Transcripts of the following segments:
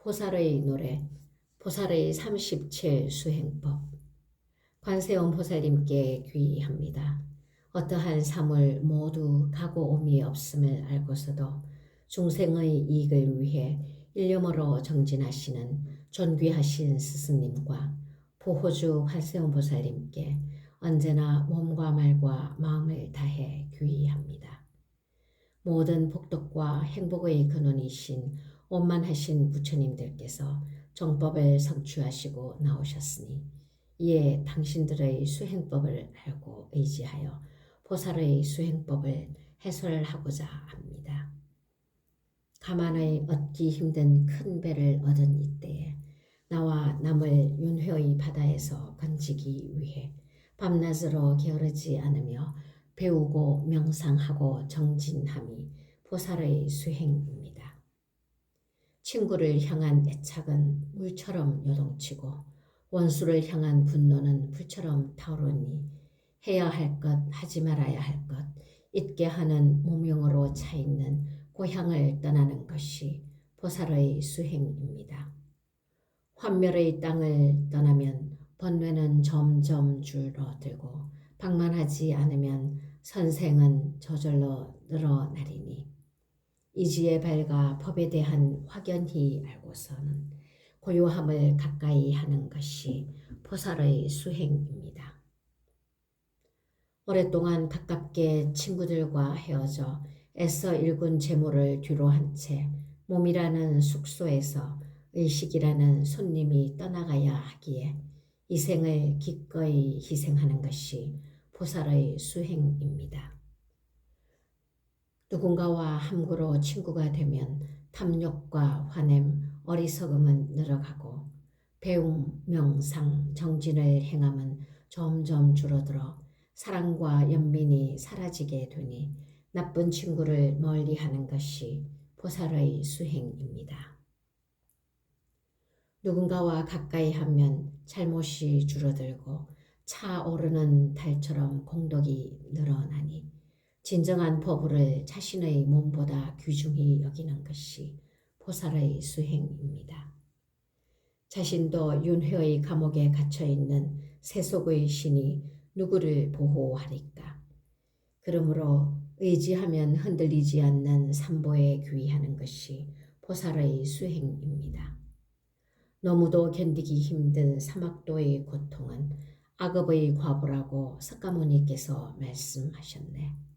보살의 노래, 보살의 37 수행법. 관세음 보살님께 귀의합니다. 어떠한 사물 모두 가고 오미 없음을 알고서도 중생의 이익을 위해 일념으로 정진하시는 존귀하신 스승님과 보호주 관세음 보살님께 언제나 몸과 말과 마음을 다해 귀의합니다. 모든 복덕과 행복의 근원이신 원만하신 부처님들께서 정법을 성취하시고 나오셨으니 이에 당신들의 수행법을 알고 의지하여 보살의 수행법을 해설하고자 합니다. 가만의 얻기 힘든 큰 배를 얻은 이때에 나와 남을 윤회의 바다에서 건지기 위해 밤낮으로 게으르지 않으며 배우고 명상하고 정진함이 보살의 수행입니다. 친구를 향한 애착은 물처럼 요동치고 원수를 향한 분노는 불처럼 타오르니 해야 할 것, 하지 말아야 할 것, 잊게 하는 무명으로 차 있는 고향을 떠나는 것이 보살의 수행입니다. 환멸의 땅을 떠나면 번뇌는 점점 줄어들고 방만하지 않으면 선생은 저절로 늘어나리니 이지의 발과 법에 대한 확연히 알고서는 고요함을 가까이 하는 것이 보살의 수행입니다. 오랫동안 가깝게 친구들과 헤어져 애써 일군 재물을 뒤로 한 채 몸이라는 숙소에서 의식이라는 손님이 떠나가야 하기에 이 생을 기꺼이 희생하는 것이 보살의 수행입니다. 누군가와 함부로 친구가 되면 탐욕과 화냄, 어리석음은 늘어가고 배움, 명상, 정진을 행함은 점점 줄어들어 사랑과 연민이 사라지게 되니 나쁜 친구를 멀리하는 것이 보살의 수행입니다. 누군가와 가까이 하면 잘못이 줄어들고 차오르는 달처럼 공덕이 늘어나니 진정한 법을 자신의 몸보다 귀중히 여기는 것이 보살의 수행입니다. 자신도 윤회의 감옥에 갇혀 있는 세속의 신이 누구를 보호하리까? 그러므로 의지하면 흔들리지 않는 삼보에 귀하는 것이 보살의 수행입니다. 너무도 견디기 힘든 사막도의 고통은 악업의 과보라고 석가모니께서 말씀하셨네.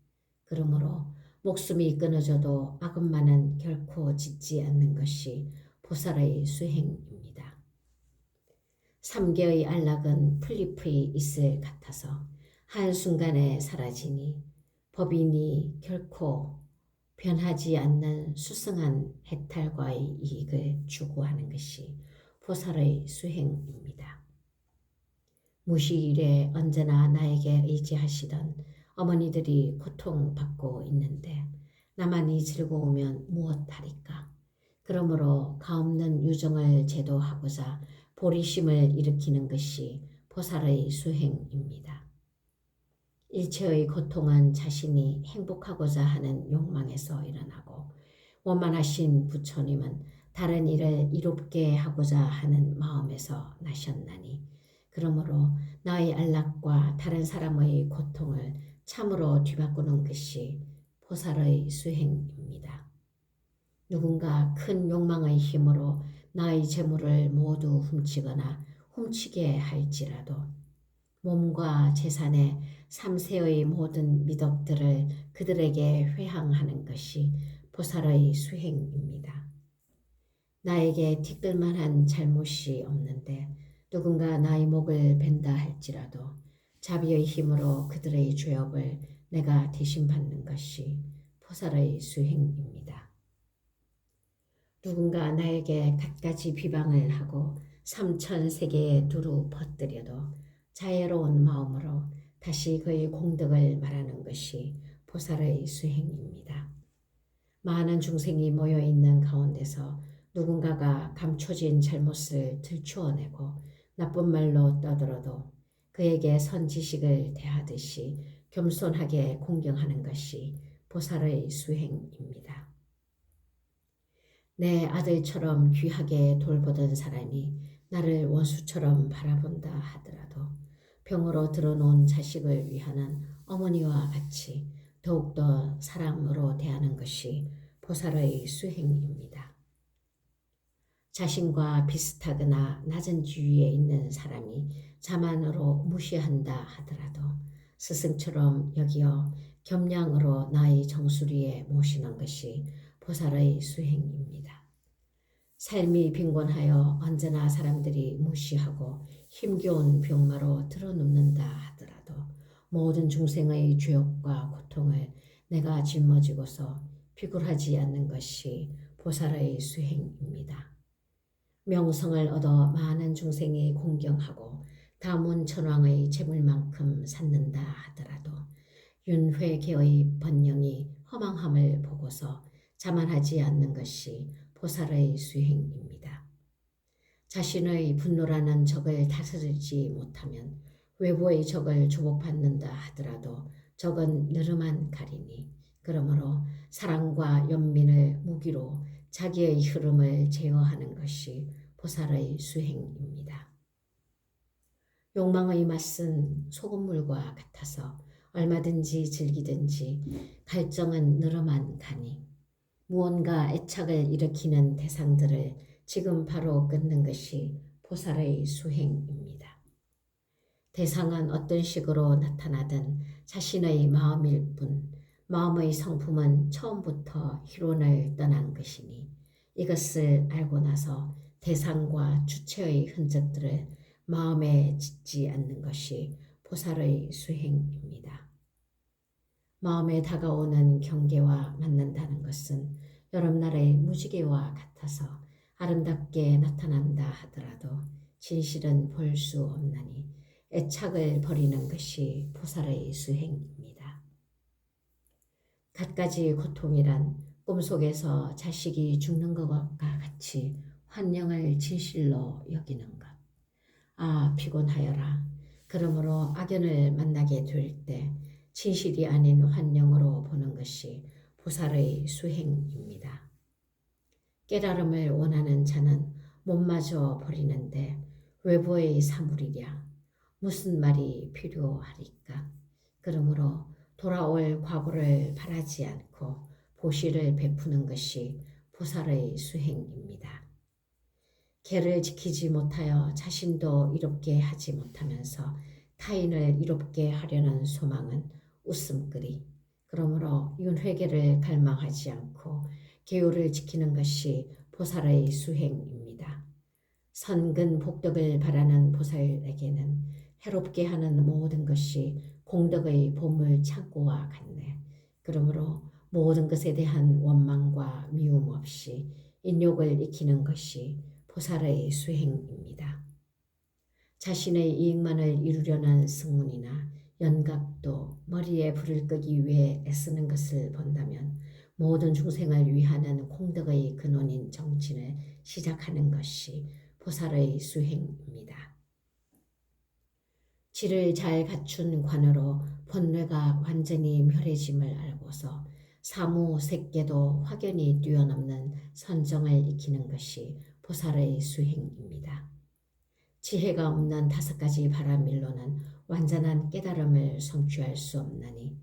그러므로 목숨이 끊어져도 악업만은 결코 짓지 않는 것이 보살의 수행입니다. 삼계의 안락은 풀잎의 있을 같아서 한순간에 사라지니 법인이 결코 변하지 않는 수승한 해탈과의 이익을 추구하는 것이 보살의 수행입니다. 무시일에 언제나 나에게 의지하시던 어머니들이 고통받고 있는데 나만이 즐거우면 무엇하리까? 그러므로 가없는 유정을 제도하고자 보리심을 일으키는 것이 보살의 수행입니다. 일체의 고통은 자신이 행복하고자 하는 욕망에서 일어나고 원만하신 부처님은 다른 일을 이롭게 하고자 하는 마음에서 나셨나니 그러므로 나의 안락과 다른 사람의 고통을 참으로 뒤바꾸는 것이 보살의 수행입니다. 누군가 큰 욕망의 힘으로 나의 재물을 모두 훔치거나 훔치게 할지라도 몸과 재산의 삼세의 모든 미덕들을 그들에게 회항하는 것이 보살의 수행입니다. 나에게 티끌만한 잘못이 없는데 누군가 나의 목을 벤다 할지라도 자비의 힘으로 그들의 죄업을 내가 대신 받는 것이 포살의 수행입니다. 누군가 나에게 갖가지 비방을 하고 삼천 세계에 두루 퍼뜨려도 자애로운 마음으로 다시 그의 공덕을 말하는 것이 보살의 수행입니다. 많은 중생이 모여 있는 가운데서 누군가가 감춰진 잘못을 들추어내고 나쁜 말로 떠들어도 그에게 선지식을 대하듯이 겸손하게 공경하는 것이 보살의 수행입니다. 내 아들처럼 귀하게 돌보던 사람이 나를 원수처럼 바라본다 하더라도 병으로 들어놓은 자식을 위하는 어머니와 같이 더욱더 사랑으로 대하는 것이 보살의 수행입니다. 자신과 비슷하거나 낮은 지위에 있는 사람이 자만으로 무시한다 하더라도 스승처럼 여기어 겸양으로 나의 정수리에 모시는 것이 보살의 수행입니다. 삶이 빈곤하여 언제나 사람들이 무시하고 힘겨운 병마로 드러눕는다 하더라도 모든 중생의 죄업과 고통을 내가 짊어지고서 비굴하지 않는 것이 보살의 수행입니다. 명성을 얻어 많은 중생이 공경하고 다문천왕의 재물만큼 쌓는다 하더라도 윤회계의 번영이 허망함을 보고서 자만하지 않는 것이 보살의 수행입니다. 자신의 분노라는 적을 다스리지 못하면 외부의 적을 주목받는다 하더라도 적은 느름한 칼이니 그러므로 사랑과 연민을 무기로 자기의 흐름을 제어하는 것이 보살의 수행입니다. 욕망의 맛은 소금물과 같아서 얼마든지 즐기든지 갈정은 느름한 가니 무언가 애착을 일으키는 대상들을 지금 바로 끊는 것이 보살의 수행입니다. 대상은 어떤 식으로 나타나든 자신의 마음일 뿐 마음의 성품은 처음부터 희론을 떠난 것이니 이것을 알고 나서 대상과 주체의 흔적들을 마음에 짓지 않는 것이 보살의 수행입니다. 마음에 다가오는 경계와 맞는다는 것은 여름날의 무지개와 같아서 아름답게 나타난다 하더라도 진실은 볼 수 없나니 애착을 버리는 것이 보살의 수행입니다. 갖가지 고통이란 꿈속에서 자식이 죽는 것과 같이 환영을 진실로 여기는 것. 아, 피곤하여라. 그러므로 악연을 만나게 될 때 진실이 아닌 환영으로 보는 것이 보살의 수행입니다. 깨달음을 원하는 자는 못마저 버리는데 외부의 사물이랴 무슨 말이 필요하리까? 그러므로 돌아올 과거를 바라지 않고 보시를 베푸는 것이 보살의 수행입니다. 개를 지키지 못하여 자신도 이롭게 하지 못하면서 타인을 이롭게 하려는 소망은 웃음거리. 그러므로 윤회계를 갈망하지 않고 계율을 지키는 것이 보살의 수행입니다. 선근 복덕을 바라는 보살에게는 해롭게 하는 모든 것이 공덕의 보물 창고와 같네. 그러므로 모든 것에 대한 원망과 미움 없이 인욕을 익히는 것이 보살의 수행입니다. 자신의 이익만을 이루려는 승문이나 연각도 머리에 불을 끄기 위해 애쓰는 것을 본다면 모든 중생을 위하는 공덕의 근원인 정진을 시작하는 것이 보살의 수행입니다. 질을 잘 갖춘 관으로 본뇌가 완전히 멸해짐을 알고서 사무 색계도 확연히 뛰어넘는 선정을 익히는 것이 보살의 수행입니다. 지혜가 없는 다섯 가지 바람일로는 완전한 깨달음을 성취할 수 없나니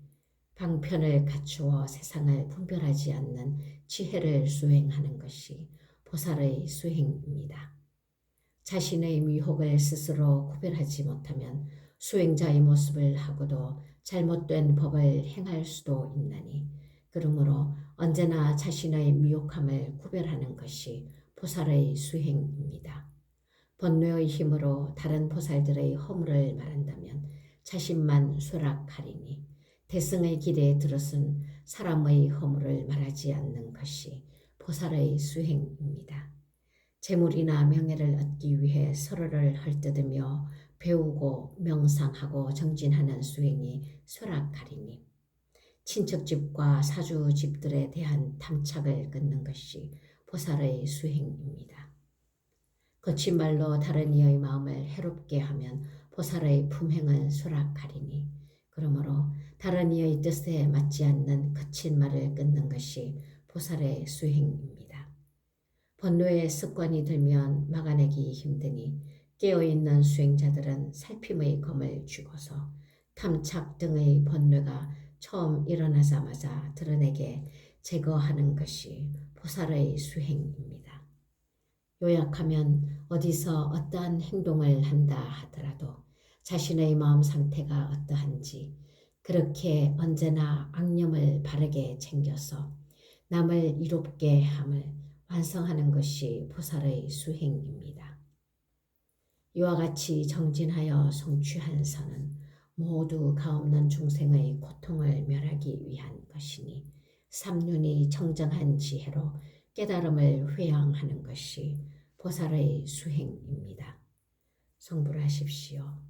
방편을 갖추어 세상을 분별하지 않는 지혜를 수행하는 것이 보살의 수행입니다. 자신의 미혹을 스스로 구별하지 못하면 수행자의 모습을 하고도 잘못된 법을 행할 수도 있나니 그러므로 언제나 자신의 미혹함을 구별하는 것이 보살의 수행입니다. 번뇌의 힘으로 다른 보살들의 허물을 말한다면 자신만 쇠락하리니 대승의 길에 들어선 사람의 허물을 말하지 않는 것이 보살의 수행입니다. 재물이나 명예를 얻기 위해 서로를 헐뜯으며 배우고 명상하고 정진하는 수행이 쇠락하리니 친척집과 사주집들에 대한 탐착을 끊는 것이 보살의 수행입니다. 거친 말로 다른 이의 마음을 해롭게 하면 보살의 품행은 수락하리니 그러므로 다른 이의 뜻에 맞지 않는 거친 말을 끊는 것이 보살의 수행입니다. 번뇌의 습관이 들면 막아내기 힘드니 깨어있는 수행자들은 살핌의 검을 쥐고서 탐착 등의 번뇌가 처음 일어나자마자 드러내게 제거하는 것이 보살의 수행입니다. 요약하면 어디서 어떠한 행동을 한다 하더라도 자신의 마음 상태가 어떠한지 그렇게 언제나 악념을 바르게 챙겨서 남을 이롭게 함을 완성하는 것이 보살의 수행입니다. 이와 같이 정진하여 성취한 선은 모두 가없는 중생의 고통을 멸하기 위한 것이니 삼륜이 정정한 지혜로 깨달음을 회양하는 것이 보살의 수행입니다. 성불하십시오.